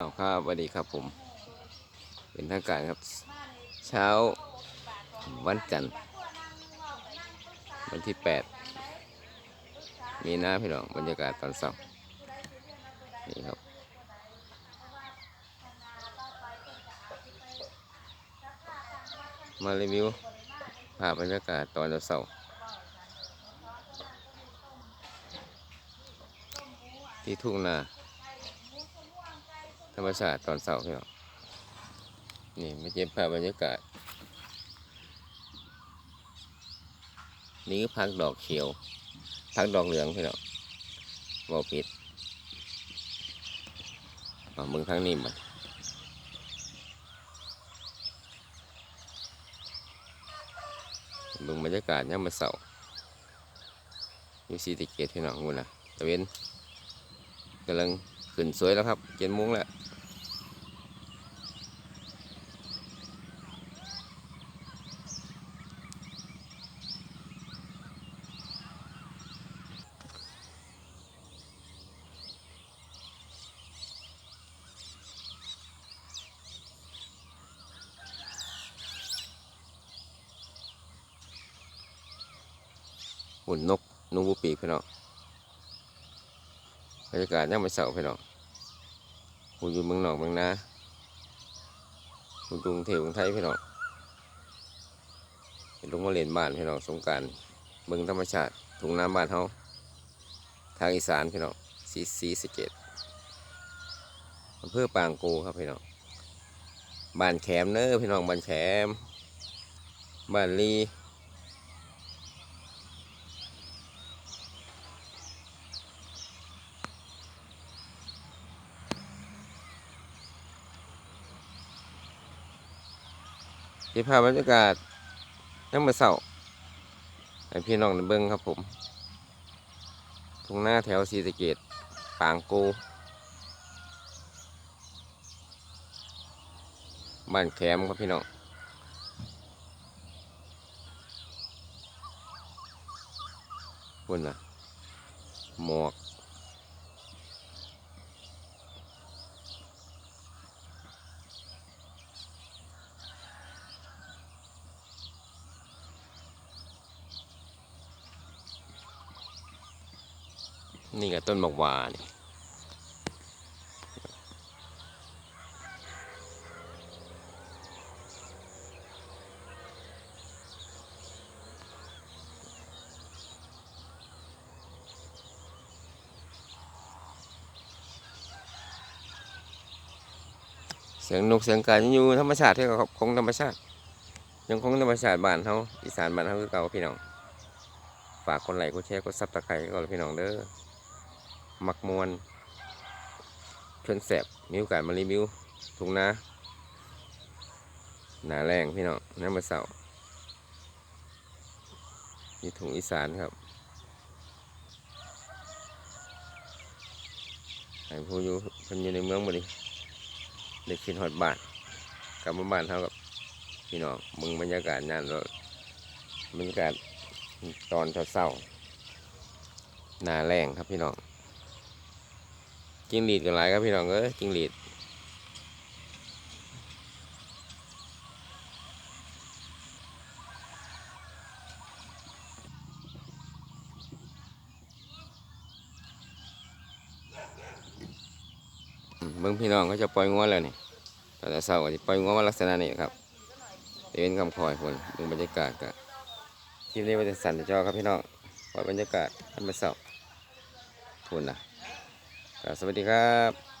เอาครับสวัสดีครับผม เป็นทางการครับ เช้าวันจันทร์วันที่ 8 มีนาพี่น้องบรรยากาศตอนเช้านี่ครับ มารีวิวภาพบรรยากาศตอนเช้าที่ทุ่งนา รรมชาติตอนเช้าพี่น้องนี่มาเก็บภาพบรรยากาศ นี่คือพักดอกเขียว พักดอกเหลืองพี่น้องบอปิดมาเมืองทางนี้มันบิ่งบรรยากาศยามมาเสาร์อยู่ซีติเกตพี่น้องงูนะตะเวนกำลังขึ้นสวยแล้วครับเจ็ดโมงแล้ว หุ่นนกนูบูปีกพี่น้องบรรยากาศย่ามมาเสาร์พี่น้องหุ่นอยู่เมืองนอกเมืองนาหุ่นกรุงเทพกรุงไทยพี่น้องลงมาเล่นบ้านพี่น้องสงการเมืองธรรมชาติถุงน้ำบ้านเฮาทางอีสานพี่น้องสีสีสเกตอำเภอปางกูครับพี่น้องบ้านแขมเนอพี่น้องบ้านแขมบ้านลี เก็บภาพบรรยากาศยังมาเศร้าให้พี่น้องเบิ้งครับผมทุ่งหน้าแถวศรีสะเกดปางโกบ้านแคมครับพี่น้องพุ่นนะหมอก นี่ก็ต้นบักวานี่เสียงนกเสียงกาอยู่ธรรมชาติที่เขาคงธรรมชาติ ยังคงธรรมชาติบ้านเขาอีสานบ้านเขาคือเก่าพี่น้อง ฝากคนไหลค์กดแชร์กดซับตะไคร้ก็พี่น้องเด้อ มักมวนเพื่อนแสบมีโอกาสมารีวิวถุงนาหนาแรงพี่น้องน้ำมาเสานี่ถุงอีสานครับให้ผู้อยู่เพิ่นอยู่ในเมืองบ่ดิได้ขึ้นฮอดบ้านกลับมาบ้านเท่ากับพี่น้องมึงบรรยากาศงานแล้วบรรยากาศตอนเศร้าๆหนาแรงครับพี่น้อง จิงหรีดกันหลายครับพี่น้องเอ้ยจิงหรีดมเบิ่งพี่น้องเขาจะปล่อยงัวแล้วนี่ตอนเศร้าก็จะปล่อยงัวมาลักษณะนี้ครับเป็นคำคอยคนเบิ่งบรรยากาศกันคลิปนี้มันจะสั่นจอครับพี่น้องปล่อยบรรยากาศธรรมชาติทุนนะ สวัสดีครับ